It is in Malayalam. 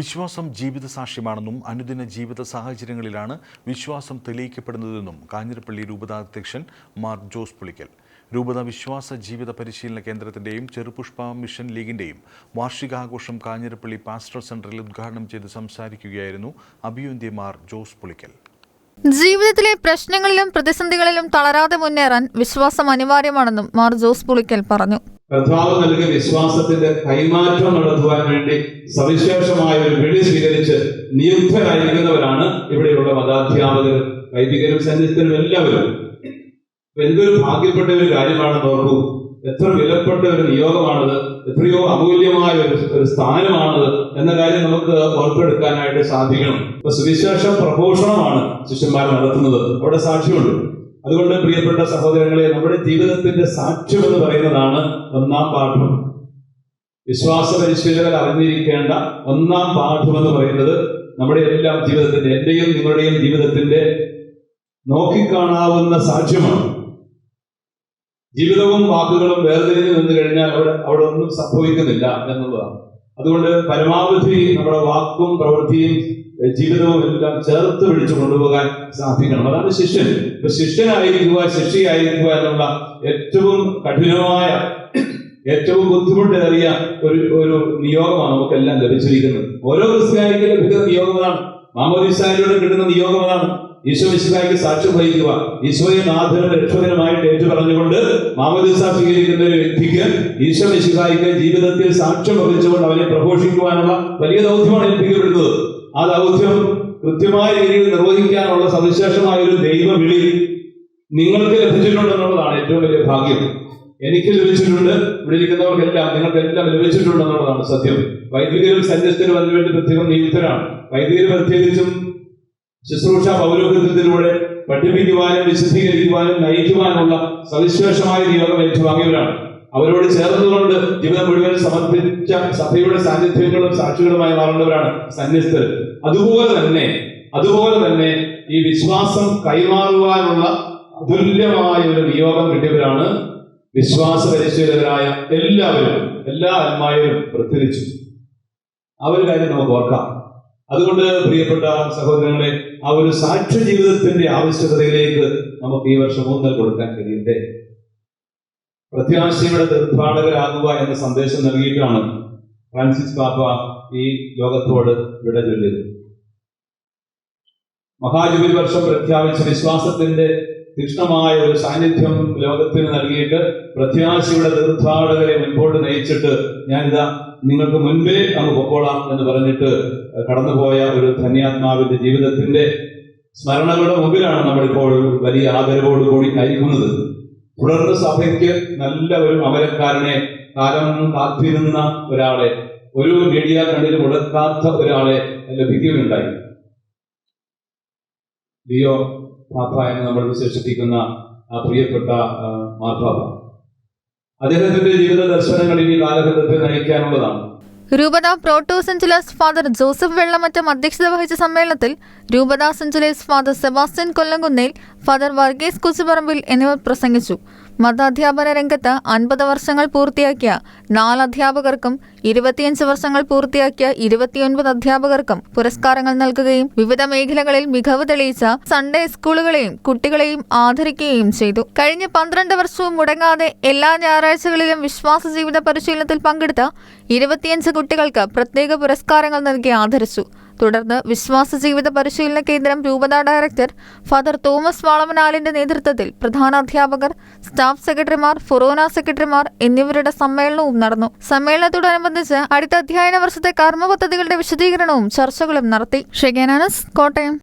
വിശ്വാസം ജീവിത സാക്ഷ്യമാണെന്നും അനുദിന ജീവിത സാഹചര്യങ്ങളിലാണ് വിശ്വാസം തെളിയിക്കപ്പെടുന്നതെന്നും കാഞ്ഞിരപ്പള്ളി രൂപതാധ്യക്ഷൻ മാർ ജോസ് പുളിക്കൽ. രൂപത വിശ്വാസ ജീവിത പരിശീലന കേന്ദ്രത്തിന്റെയും ചെറുപുഷ്പ മിഷൻ ലീഗിന്റെയും വാർഷികാഘോഷം കാഞ്ഞിരപ്പള്ളി പാസ്റ്റർ സെന്ററിൽ ഉദ്ഘാടനം ചെയ്ത് സംസാരിക്കുകയായിരുന്നു അഭിയന്തി മാർ ജോസ് പുളിക്കൽ. ജീവിതത്തിലെ പ്രശ്നങ്ങളിലും പ്രതിസന്ധികളിലും തളരാതെ മുന്നേറാൻ വിശ്വാസം അനിവാര്യമാണെന്നും മാർ ജോസ് പുളിക്കൽ പറഞ്ഞു. കർത്താവ് നൽകിയ വിശ്വാസത്തിന്റെ കൈമാറ്റം നടത്തുവാൻ വേണ്ടി സവിശേഷമായ ഒരു വിളി സ്വീകരിച്ച് നിയുക്തരായിരിക്കുന്നവരാണ് ഇവിടെയുള്ള മതാധ്യാപകർ വൈദികരും സന്നിധിതരും എല്ലാവരും. എന്തൊരു ഭാഗ്യപ്പെട്ട ഒരു കാര്യമാണെന്ന് ഓർക്കൂ. എത്ര വിലപ്പെട്ട ഒരു നിയോഗമാണത് എത്രയോ അമൂല്യമായ ഒരു ഒരു സ്ഥാനമാണത് എന്ന കാര്യം നമുക്ക് ഓർത്തെടുക്കാനായിട്ട് സാധിക്കണം. ഇപ്പൊ സുവിശേഷ പ്രഘോഷണമാണ് ശിഷ്യന്മാർ നടത്തുന്നത്. അവിടെ സാക്ഷ്യമുണ്ട്. അതുകൊണ്ട് പ്രിയപ്പെട്ട സഹോദരങ്ങളെ നമ്മുടെ ജീവിതത്തിന്റെ സാക്ഷ്യം എന്ന് പറയുന്നതാണ് ഒന്നാം പാഠം. വിശ്വാസ പരിശീലകർ അറിഞ്ഞിരിക്കേണ്ട ഒന്നാം പാഠം എന്ന് പറയുന്നത് നമ്മുടെ എല്ലാം ജീവിതത്തിന്റെ എന്റെയും നിങ്ങളുടെയും ജീവിതത്തിന്റെ നോക്കിക്കാണാവുന്ന സാക്ഷ്യമാണ്. ജീവിതവും വാക്കുകളും വേർതിരിഞ്ഞു നിന്ന് കഴിഞ്ഞാൽ അവിടെ അവിടെ ഒന്നും സംഭവിക്കുന്നില്ല എന്നുള്ളതാണ്. അതുകൊണ്ട് പരമാവധി നമ്മുടെ വാക്കും പ്രവൃത്തിയും ജീവിതവും എല്ലാം ചേർത്ത് പിടിച്ചു കൊണ്ടുപോകാൻ സാധിക്കണം. അതാണ് ശിഷ്യൻ. ഇപ്പൊ ശിഷ്യനായിരിക്കുക ശിഷ്യയായിരിക്കുക എന്നുള്ള ഏറ്റവും കഠിനമായ ഏറ്റവും ബുദ്ധിമുട്ടേറിയ ഒരു ഒരു നിയോഗമാണ് നമുക്കെല്ലാം ലഭിച്ചിരിക്കുന്നത്. ഓരോ ക്രിസ്ത്യാനിക്കും ലഭിക്കുന്ന നിയോഗം അതാണ് മാമോദിസായിലൂടെ കിട്ടുന്ന നിയോഗം അതാണ്. ഈശോ ഈശോയ്ക്ക് സാക്ഷ്യം വഹിക്കുക ഈശോയെ നാഥനും രക്ഷകനുമായിട്ട് ഏറ്റു പറഞ്ഞുകൊണ്ട് മാമോദിസ സ്വീകരിക്കുന്ന ഒരു വ്യക്തിക്ക് ഈശോ മിശിഹായ്ക്ക് ജീവിതത്തിൽ സാക്ഷ്യം വഹിച്ചുകൊണ്ട് അവനെ പ്രഘോഷിക്കുവാനുള്ള വലിയ ദൗത്യമാണ് ഏൽപ്പിക്കപ്പെടുന്നത് ആ ദൗത്യം കൃത്യമായ രീതിയിൽ നിർവഹിക്കാനുള്ള സവിശേഷമായ ഒരു ദൈവവിളി നിങ്ങൾക്ക് ലഭിച്ചിട്ടുണ്ടെന്നുള്ളതാണ് ഏറ്റവും വലിയ ഭാഗ്യം. എനിക്ക് ലഭിച്ചിട്ടുണ്ട്. ഇവിടെ ഇരിക്കുന്നവർക്കെല്ലാം നിങ്ങൾക്കെല്ലാം ലഭിച്ചിട്ടുണ്ടെന്നുള്ളതാണ് സത്യം. വൈദികരും സന്യസ്തരും അതിനുവേണ്ടി പ്രത്യേകം നിയുക്തരാണ്. വൈദികർ പ്രത്യേകിച്ചും ശുശ്രൂഷ പൗരോഹിത്യത്തിലൂടെ പഠിപ്പിക്കുവാനും വിശദീകരിക്കുവാനും നയിക്കുവാനുള്ള സവിശേഷമായ നിയോഗം ഏറ്റുവാങ്ങിയവരാണ് അവരോട് ചേർന്നുകൊണ്ട് ജീവിതം മുഴുവൻ സമർപ്പിച്ച സഭയുടെ സാന്നിധ്യങ്ങളും സാക്ഷികളുമായി മാറുന്നവരാണ് സന്യസ്തർ അതുപോലെ തന്നെ അതുപോലെ തന്നെ ഈ വിശ്വാസം കൈമാറുവാനുള്ള അതുല്യമായ ഒരു നിയോഗം കിട്ടിയവരാണ് വിശ്വാസ പരിശീലകരായ എല്ലാവരും എല്ലാ അന്മാരും പ്രത്യേകിച്ചു ആ ഒരു കാര്യം നമുക്ക് ഓർക്കാം. അതുകൊണ്ട് പ്രിയപ്പെട്ട സഹോദരങ്ങളെ ആ ഒരു സാക്ഷ്യ ജീവിതത്തിന്റെ ആവശ്യകതയിലേക്ക് നമുക്ക് ഈ വർഷം ഊന്നൽ കൊടുക്കാൻ കഴിയട്ടെ. പ്രത്യാശയുടെ തീർത്ഥാടകരാകുക എന്ന സന്ദേശം നൽകിയിട്ടാണ് ഫ്രാൻസിസ് പാപ്പ ഈ ലോകത്തോട് വിട ചൊല്ലിയത്. മഹാജുബിലി വർഷം പ്രഖ്യാപിച്ച വിശ്വാസത്തിന്റെ തീക്ഷ്ണമായ ഒരു സാന്നിധ്യം ലോകത്തിന് നൽകിയിട്ട് പ്രത്യാശയുടെ തീർത്ഥാടകരെ മുൻപോട്ട് നയിച്ചിട്ട് ഞാനിതാ നിങ്ങൾക്ക് മുൻപേ അങ്ങ് പൊക്കോളാം എന്ന് പറഞ്ഞിട്ട് കടന്നുപോയ ഒരു ധന്യാത്മാവിന്റെ ജീവിതത്തിന്റെ സ്മരണകളുടെ മുമ്പിലാണ് നമ്മളിപ്പോൾ വലിയ ആദരവോടുകൂടി നയിക്കുന്നത് തുടർന്ന് സഭയ്ക്ക് നല്ല ഒരു അമരക്കാരനെ കാലം കാത്തിരുന്ന ഒരാളെ ഒരു മീഡിയ കണ്ണിൽ മുടക്കാത്ത ഒരാളെ ലഭിക്കുകയുണ്ടായി. ലിയോ പാപ്പ എന്ന് നമ്മൾ വിശേഷിപ്പിക്കുന്ന ആ പ്രിയപ്പെട്ട മാർപ്പാപ്പ. അദ്ദേഹത്തിന്റെ ജീവിത ദർശനങ്ങൾ ഈ കാലഘട്ടത്തെ നയിക്കാനുള്ളതാണ്. രൂപത പ്രോട്ടോ പ്രോട്ടോസെഞ്ചുലസ് ഫാദർ ജോസഫ് വെള്ളമറ്റം അധ്യക്ഷത വഹിച്ച സമ്മേളനത്തിൽ രൂപത സെഞ്ചുലേസ് father Sebastian Kollamkunnel father Varghese Kuchuparambil എന്നിവർ പ്രസംഗിച്ചു. മതാധ്യാപന രംഗത്ത് അൻപത് വർഷങ്ങൾ പൂർത്തിയാക്കിയ നാല് അധ്യാപകർക്കും ഇരുപത്തിയഞ്ച് വർഷങ്ങൾ പൂർത്തിയാക്കിയ ഇരുപത്തിയൊൻപത് അധ്യാപകർക്കും പുരസ്കാരങ്ങൾ നൽകുകയും വിവിധ മേഖലകളിൽ മികവ് തെളിയിച്ച സൺഡേ സ്കൂളുകളെയും കുട്ടികളെയും ആദരിക്കുകയും ചെയ്തു. കഴിഞ്ഞ പന്ത്രണ്ട് വർഷവും മുടങ്ങാതെ എല്ലാ ഞായറാഴ്ചകളിലും വിശ്വാസ ജീവിത പരിശീലനത്തിൽ പങ്കെടുത്ത ഇരുപത്തിയഞ്ച് കുട്ടികൾക്ക് പ്രത്യേക പുരസ്കാരങ്ങൾ നൽകി ആദരിച്ചു. തുടർന്ന് വിശ്വാസ ജീവിത പരിശീലന കേന്ദ്രം രൂപത ഡയറക്ടർ ഫാദർ തോമസ് വാളമനാലിന്റെ നേതൃത്വത്തിൽ പ്രധാന അധ്യാപകർ സ്റ്റാഫ് സെക്രട്ടറിമാർ ഫൊറോന സെക്രട്ടറിമാർ എന്നിവരുടെ സമ്മേളനവും നടന്നു. സമ്മേളനത്തോടനുബന്ധിച്ച് അടുത്ത അധ്യയന വർഷത്തെ കർമ്മ പദ്ധതികളുടെ വിശദീകരണവും ചർച്ചകളും നടത്തി. ഷെഗനാനസ് കോട്ടയം.